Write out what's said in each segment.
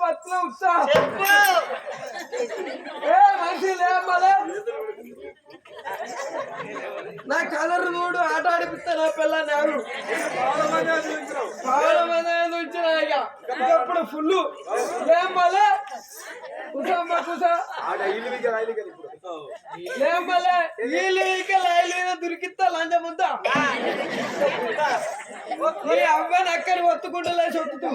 పత్తుల ఉత్సాహం. ఏ మనిషి లేమలే నా కలర్ చూడు ఆట ఆడిపిస్తా నా పిల్ల నాకు చాలా మంది వచ్చిన ఇక. ఇప్పుడు ఫుల్ లేమలే కూసమ్మ కూసా దొరికిస్తా లంచ ముద్ద ఈ అవ్వని అక్కడి ఒత్తుకుంటూ లేచి ఒత్తుతూ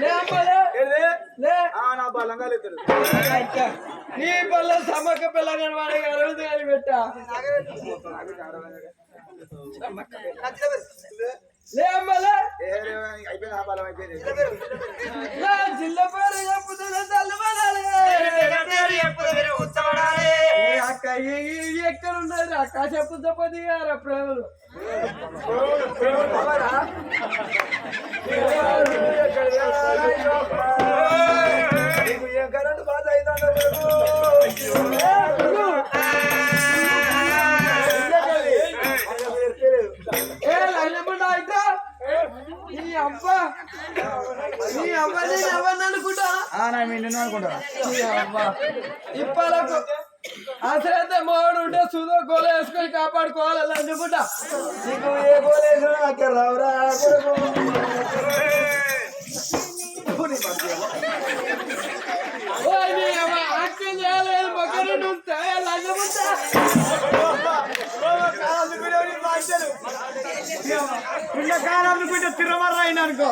లేమలే లే. నా నీ పల్ల సమ్మక్క పిల్ల కనబడే అరవింద్ గారి పెట్టా? జిల్ల పేరు చెప్పుతున్న అక్క ఎక్కడ ఉన్నది అక్క చెప్పు తప్పది గారు ప్రేమలు కరెంట్ బాధ అవుతుందో నీ అవ్వ నీ అవ్వ నేను ఎవరిని అనుకుంటా? నిన్ను అనుకుంటా. నీ అవ్వ. ఇప్పలకు అసలైతే మోడు ఉంటే సుధో గోల వేసుకొని కాపాడుకోవాలి అలా అనుకుంటా. నీకు ఏ గోలేసు అక్కడ రావురా ఓ నీ అవ్వ అక్కం చేయలేదు మొక్కలు ఉంటే అనుకుంటే తిరమర్ర అయిన అనుకో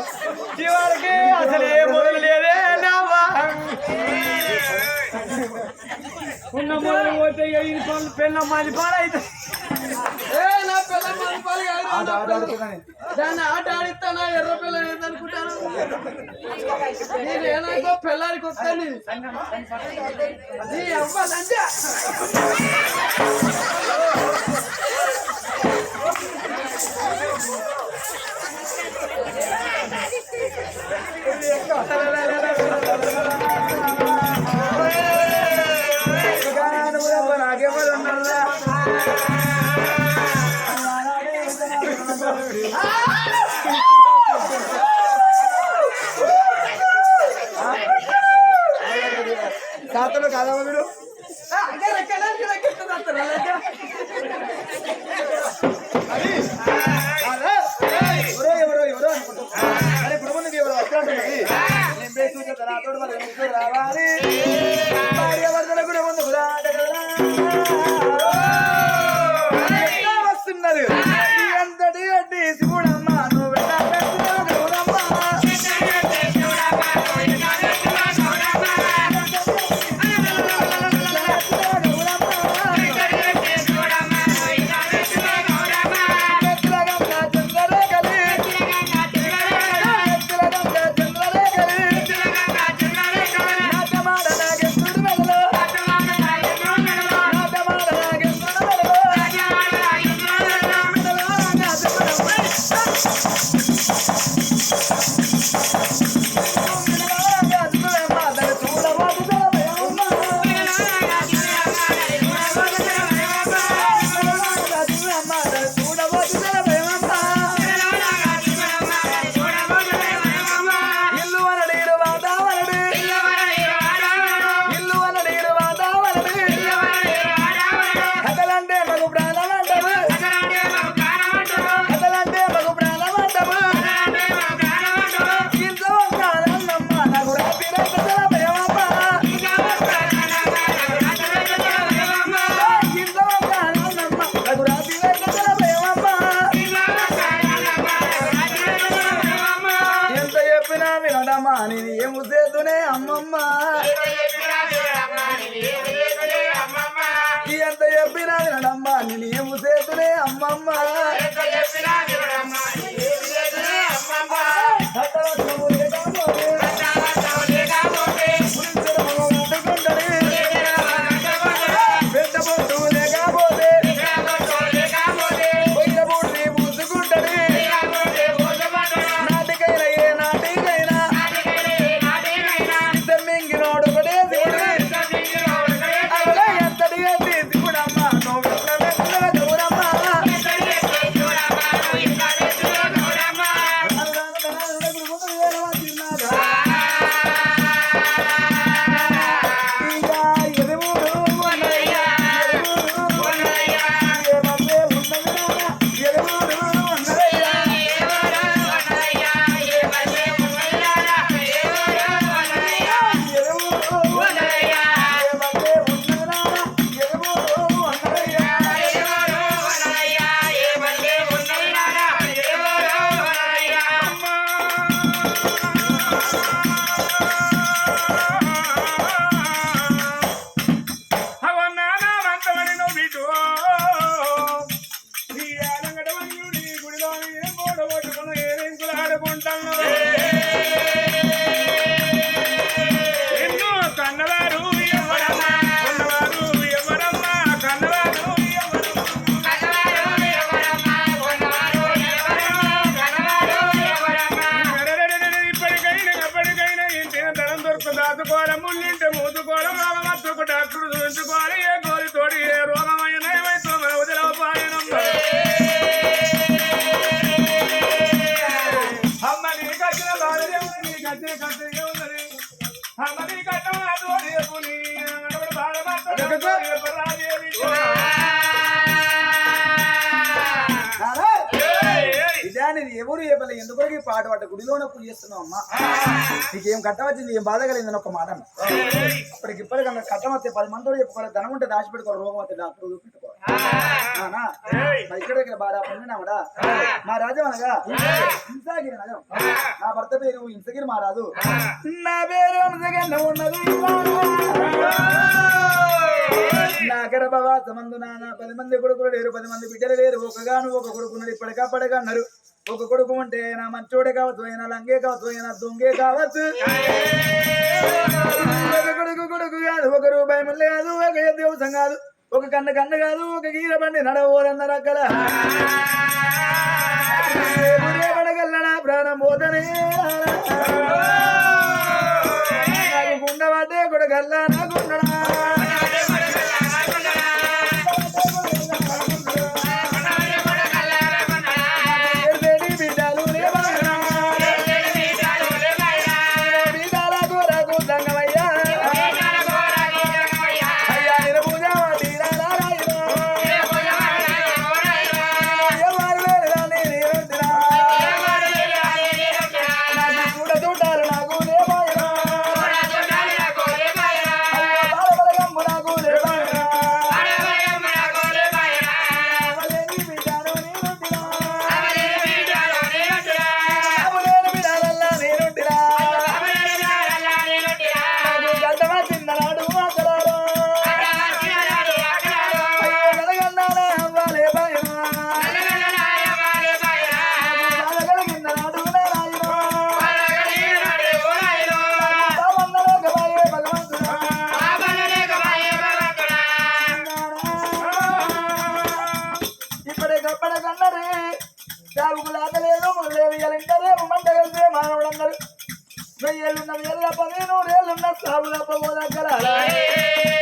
చివరికి అసలు ఏ మొదలు లేదే నావా ఉన్న మొదలు పోతే ఇది పనులు పెళ్ళ మాది నా పిల్ల. దాన్ని ఆట ఆడిస్తానా ఎర్ర పిల్ల అనుకుంటాను? నేను ఏనాకో పిల్లానికి వస్తాను. నీ అవ్వ తాతలు కాదా నిజానికి ఎవరు చెప్పలే? ఎందుకొరకు ఈ పాట పాట గుడిలోనే పూజ చేస్తున్నావు అమ్మా. నీకేం కట్టవచ్చింది ఏం బాధ కలిగిందని ఒక మాట అన్న. అప్పటికి ఇప్పటికన్నా కట్టం వస్తే పది మందితో చెప్పుకోవాలి. ధనం ఉంటే దాచి పెట్టుకోవాలి. రోగం వస్తే డాక్టర్ చూపెట్టుకోవాలి ఇక్కడ దగ్గర బాగా పొందినామడా మా రాజం అనగా హింసాగిరి నగరం. నా భర్త పేరు హింసగిరి మహారాజు. నా పేరు హింసగిరి ఉన్నది నా గర్భవాసమందు నాన్న పది మంది కొడుకులు లేరు. పది మంది బిడ్డలు లేరు. ఒకగాను ఒక కొడుకున్నాడు ఇప్పటికా పడగా అన్నారు ఒక కొడుకు ఉంటే నా మంచోడే కావచ్చు అయినా లంగే కావచ్చు అయినా దొంగే కావచ్చు. ఒక కొడుకు కొడుకు కాదు ఒక రూపాయి మళ్ళీ కాదు ఒక దేవసం కాదు ఒక కన్న కన్న కాదు ఒక గీర బండి నడవోరన్న రక్కల. పడగల్లడా ప్రాణం పోతనే. నాకు గుండె వెయ్యేళ్ళున్న వేల పది నూరేళ్ళున్న సాగు తప్పబోదగ్గర అయ్యా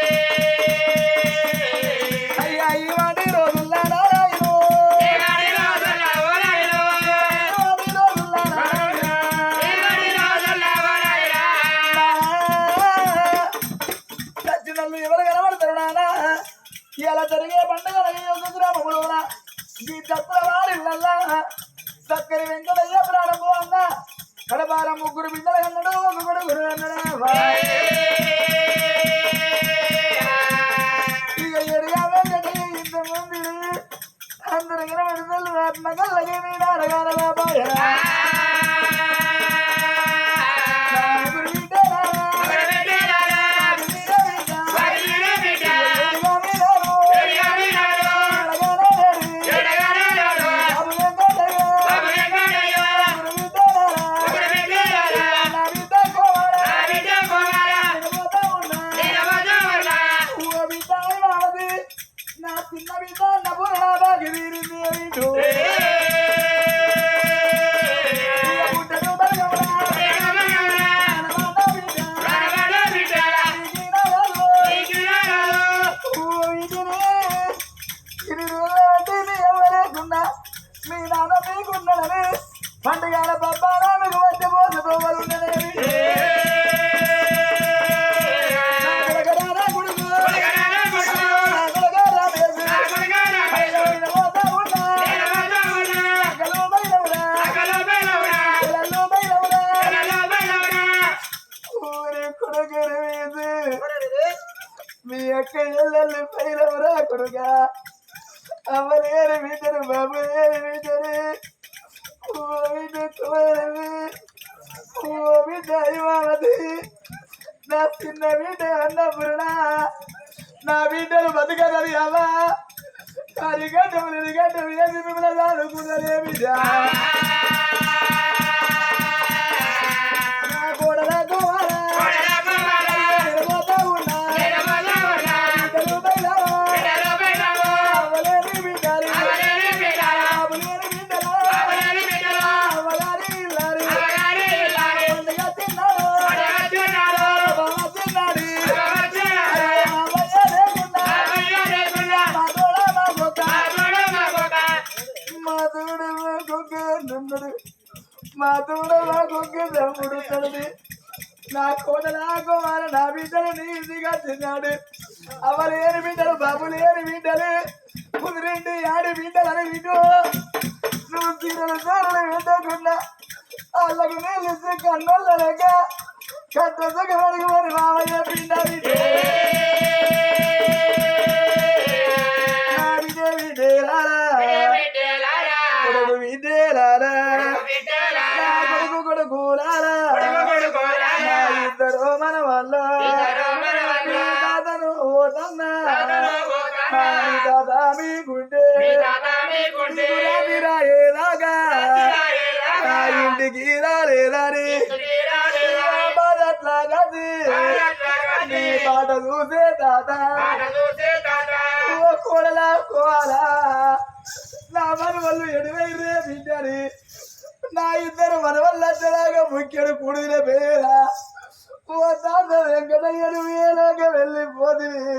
నా చిన్న బిడ్డ అన్నపూర్ణ నా బిడ్డలు బతుకదని అలా అరిగడ్డం నిరిగడ్డం ఏమి మిమ్మల్ని అనుకున్నదే బిడ్డ at it. తాత మీ గుండె రాయేలాగా నా ఇంటికి రాలేదని. బాధట్లా గది నీ పాట చూసే తాత. కోడలా కోలా నా మనవళ్ళు ఎడువైరే బిడ్డని. నా ఇద్దరు మనవల్ల అద్దలాగా ముఖ్యుడు కుడిన పేర ఓ తాత వెంకటయ్యను వేలాగా వెళ్ళిపోతుంది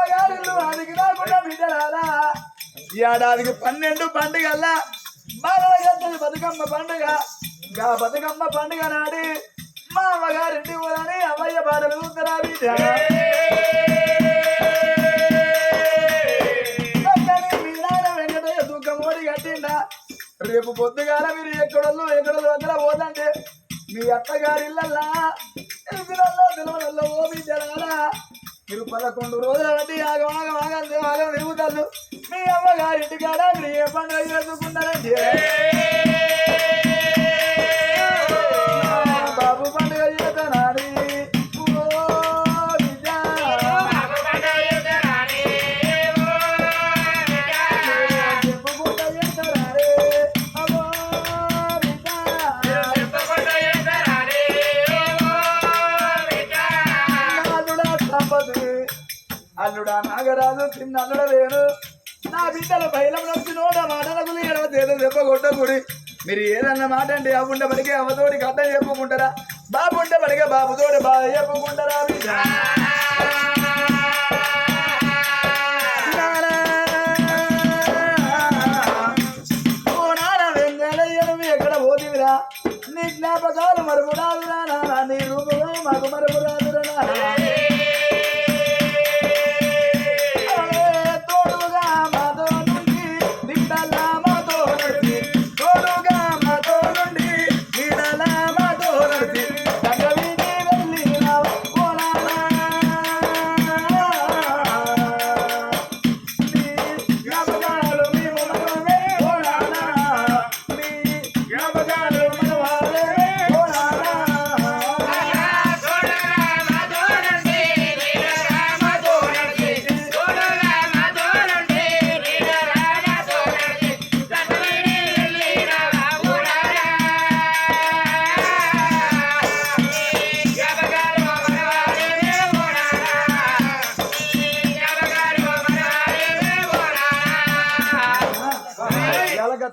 అమ్మగారు అదికి రాకుండా బిడ్డరాలా ఏడాదికి పన్నెండు పండుగల్లా బాగా బతుకమ్మ పండుగ. గా బతుకమ్మ పండుగ నాడి మా అమ్మగారింటి ఊరని అమ్మయ్య బాధలు ఉందరా బిడ్డ చక్కని మీ రేపు పొద్దుగాల మీరు ఎక్కడోళ్ళు ఎక్కడోళ్ళు వద్దల పోదండి మీ అత్తగారి ఇళ్ళల్లా ఇళ్ళల్లో పిలవలలో ఓ బిడ్డరాలా మీరు పదకొండు రోజుల బట్టి ఆగం ఆగం ఆగం ఆగం తిరుగుతారు మీ అమ్మగారింటి కాడ మీరు ఏ పండుగ చేసుకున్నారంటే నాగరాజు అల్లడలేను నా బిడ్డల బయలం నుంచి నోట మాటల గురి చేత దెబ్బ కొట్టకుడి మీరు ఏదన్న మాట అంటే అవ్వుండ పడికే అవ్వతోటి కట్ట చెప్పుకుంటారా? బాబు ఉంటే పడికే బాబుతోటి బాధ చెప్పుకుంటారా? బిడ్డ నీ జ్ఞాపకాలు మరుపురాదురా నీ రూపమే మాకు మరుపురాదురా నాన్న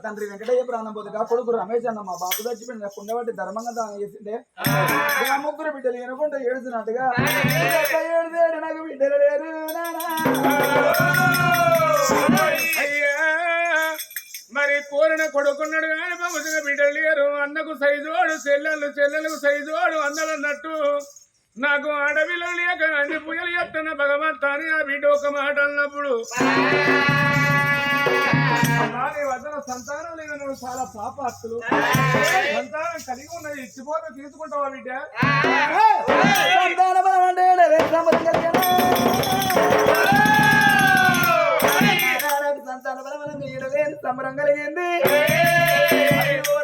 తండ్రి వెంకటయ్య ప్రాణం పోతుగా కొడుకు రమేష్ అన్న మా బాబు చచ్చిపోయిన కుండబట్టి ధర్మంగా దానం చేసిండే. ఆ. ముగ్గురు బిడ్డలు వినకుండా ఏడుతున్నట్టుగా ఏడుదేడు నాకు బిడ్డలు లేరు నానా. అయ్యా మరి కోరిన కొడుకున్నాడు కానీ పంపుతున్న బిడ్డలు లేరు. అన్నకు సైజోడు చెల్లెలు చెల్లెలకు సైజోడు అన్నదన్నట్టు నాకు అడవిలో లేక అన్ని పూజలు ఎత్తున్న భగవంతా అని ఆ బిడ్డ ఒక మాట అన్నప్పుడు. నీ వద్దన సంతానం లేదు నువ్వు చాలా పాపాస్తులు సంతానం కలిగి ఉన్నది ఇచ్చిపోతే తీసుకుంటావా బిడ్డ? సంతాన బలం అంటే ఏడవే సంబరం కలిగింది. అయ్యో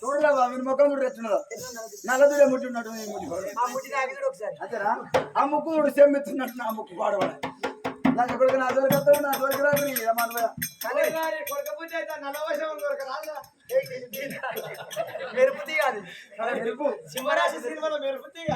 చూడరా మీరు ముఖం కూడా తెచ్చున్నదా నల్లదురే ముట్టి ఉన్నట్టు నీ ముట్టి. అంతేనా? ఆ ముక్కు కూడా సెమ్మెత్తున్నట్టు నా ముక్కు పాడవాడ నాకు ఎక్కడికి నా దొరికి వస్తావు నా దొరికి రాదు నీ ఏమన్నా మెరుపు సింహరాశి సినిమాలో మెరుపు తీయ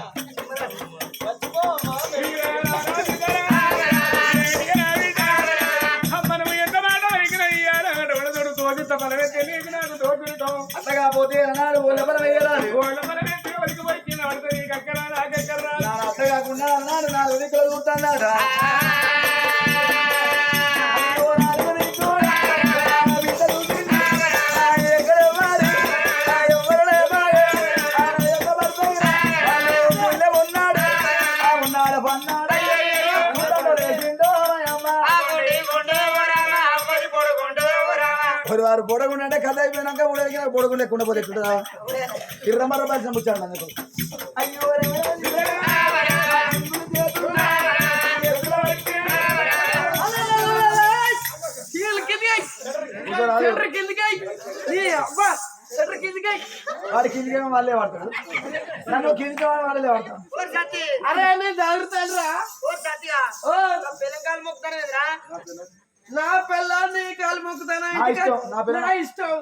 మనం ఎంత మాట ఇక్కడ ఇయ్యాలి అక్కడ ఉండదుడు తోచిత బలమేత్తే నీకు నాకు తోచుంటాం అట్లా కాకపోతే అన్నాడు ఓలెవరం వేయాలి వాళ్ళ బలమేత్తే వరకు పోయి ఆడితే నీకు అక్కడ నాకెక్కడ నా అత్త కాకుండా అన్నాడు నాలుగు దిక్కులు చూస్తున్నాడు మరి వారు కథ అయిపోయినాక ఊళ్ళకి పొడగు లేకుండా పోతే ఎట్లుంటుందా ఇర్రమర్ర పరిశ్రమ వచ్చాడు అందుకు అయ్యో రే, వాళ్ళే వాడతాడు నన్ను కిందికి వాళ్ళే వాడతాడు అరే నేను జాగ్రత్త నా పిల్లాన్ని కాలు మొక్కుతానా? నా ఇష్టం,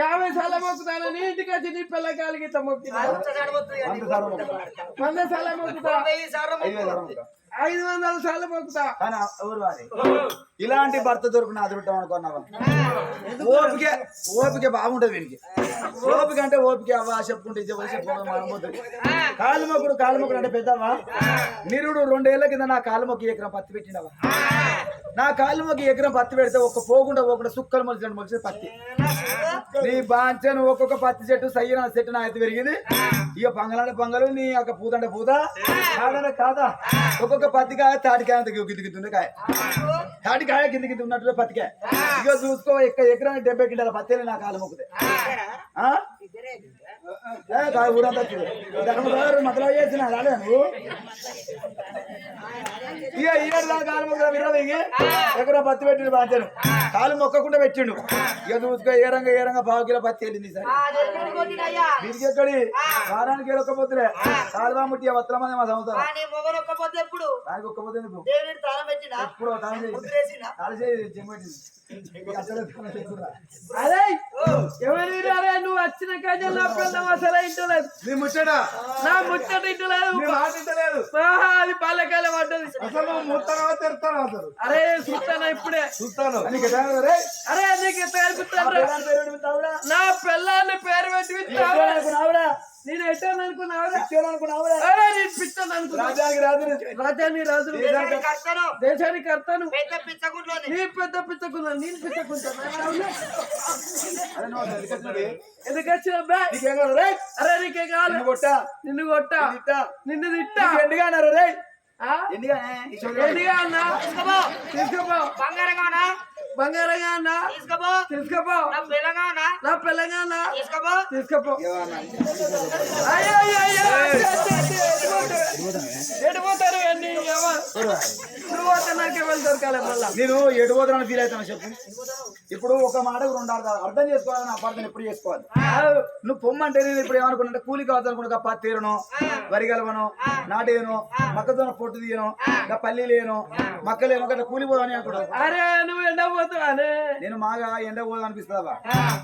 యాభై సార్లు మొక్కుతాను? నీ ఇంటికి వచ్చి నీ పిల్ల కాలికి ఇట్లా మొక్కినా వంద సార్లు మొక్కుతా. వంద సార్లు మొక్కుతా. ఐదు వందల సార్లు మొక్కుతా. ఇలాంటి భర్త దొరికిన అదృష్టం అనుకున్నావా? ఓపిక ఓపిక బాగుంటది వీనికి ఓపిక అంటే ఓపిక అవ్వ చెప్పుకుంటే కాలు మొక్కుడు కాలు మొక్కుడు అంటే పెద్దవా? నిరుడు రెండేళ్ళ కింద నా కాలు మొక్కి ఎకరం పత్తి పెట్టినవా? నా కాలు మొక్కి ఎకరం పత్తి పెడితే ఒక్క పోకుండా పోకుండా సుక్కలు మొలిచినట్టు మొలిచి పత్తి. నీ బాంచను ఒక్కొక్క పత్తి చెట్టు సయ్యన చెట్టు నా అయితే పెరిగింది. ఇక పంగలంటే పంగలు నీ యొక్క పూత. అంటే పూత కాదంటే కాదా? ఒక్కొక్క పత్తి కాయ తాటికాయ అంత గిద్ది గిద్ది ఉంది కాయ తాటికాయ కింద కింద ఉన్నట్లు పత్తికాయ ఇక చూసుకో ఎక్క ఎకరానికి డెబ్బై కింటాల పత్తేలు నా కాలు మొక్కుతే ఆ? ఏ, కాదు ఊరంతా చూడు. ధర్మగారు మతలా చేసిన రాలే నువ్వు ఇక ఈనాడు నా కాలు ఎకరా పత్తి పెట్టిండు బాంచాను కాలు మొక్కకుండా పెట్టిండు. ఇక చూసుకో ఏ రంగ ఏ రంగ పావు కిలో పత్తి వెళ్ళింది సార్ వీరికి ఎక్కడి? వారానికి ఒక్క పొద్దులే కాలువా ముట్టి వస్త్రం మా సంవత్సరం. ఎప్పుడు? దానికి ఒక్క పొద్దు ఎందుకు? దేవుడి తాళం పెట్టినా ఎప్పుడు చేయి ముద్రేసినా తాను అరే ఎవరి అరే నువ్వు వచ్చిన కాజల్ నా పిల్ల అసలు ఇంటలేదు నీ ముచ్చట? నా ముచ్చట ఇంటలేదు నీ మాట ఇంటలేదు ఆహా, అది పడ్డది అసలు నువ్వు ముత్తనవా తెరుతాను అసలు? అరే చూస్తానా ఇప్పుడే. చూస్తాను అరే నీకు పేరు? నా పిల్లాన్ని పేరు పెట్టి? నేను ఎట్టాను రాజు దేశానికి కర్తను నీ పెద్ద నేను పిచ్చకుంటాను ఎందుకు? ఎందుకు వచ్చిన అరే నీకే కావాలి? నిన్ను కొట్టా? నిన్ను కొట్టా? తిట్టా? నిన్ను తిట్టా? నీకు ఎండుగా అన్నారు? రే? ఎండుగా ఈ అన్నా తీసుకోపో. అన్నా నా? అయ్యో అయ్యో ఎడిపోతారు. నువ్వు నాకే వాళ్ళు దొరకాలి మళ్ళా. నేను ఫీల్ అవుతాను చెప్పు. ఇప్పుడు ఒక మాటకు రెండు అర్థాలు. అర్థం చేసుకోవాలని అపార్థం ఎప్పుడు చేసుకోవాలి? నువ్వు పొమ్మంటే నేను ఇప్పుడు ఏమనుకున్నా కూలి కావచ్చు అనుకున్నా పత్తి తీరను వరి కలవను నాటేను మొక్కజొన్న పొట్టు తీయను ఇంకా పల్లి లేను మక్కలేను గట్లా కూలిపోదని అనుకున్నాను అనే నేను మాగా ఎండ పోదు అనిపిస్తుందా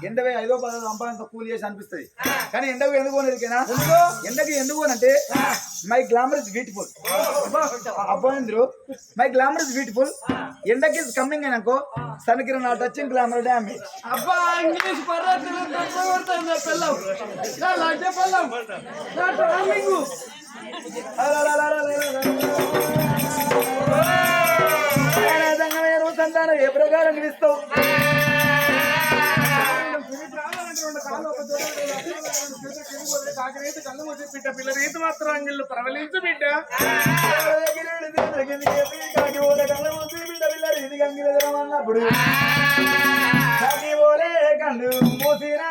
ఎండవే ఐదో పదో సంపాదన కూలి చేసి అనిపిస్తుంది. కానీ ఎండకు ఎందుకు పోనేదికేనా ఎండకి ఎందుకు పోనంటే మై గ్లామర్ ఇస్ బ్యూటిఫుల్ అబ్బాయింద్రు మై గ్లామర్ ఇస్ బ్యూటిఫుల్ ఎండకి ఇస్ కమింగ్ అనుకో సన్కి నా టచింగ్ గ్లామర్ డ్యామేజ్ అబ్బా ఇంగ్లీష్ తక్కువ కొడతాను నా పిల్లం నా లడ్డ పిల్లం నా ట్రామింగ్ సంతానం ఏ ప్రకారం ఇస్తావు బిడ్డ పిల్ల రీతి మాత్రం అంగిళ్ళు ప్రవలించు బిడ్డ అన్నప్పుడు కళ్ళు మూసినా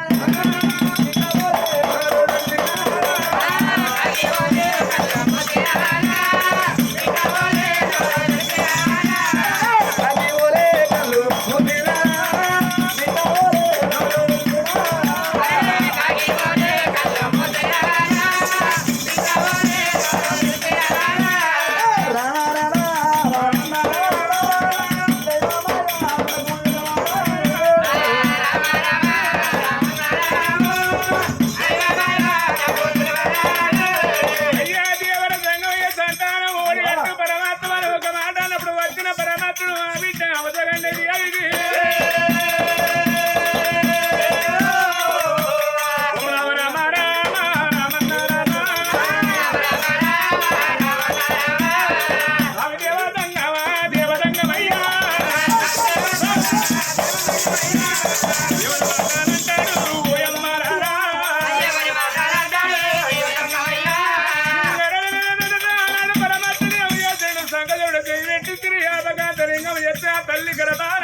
తల్లి గర్భారంగటువంటి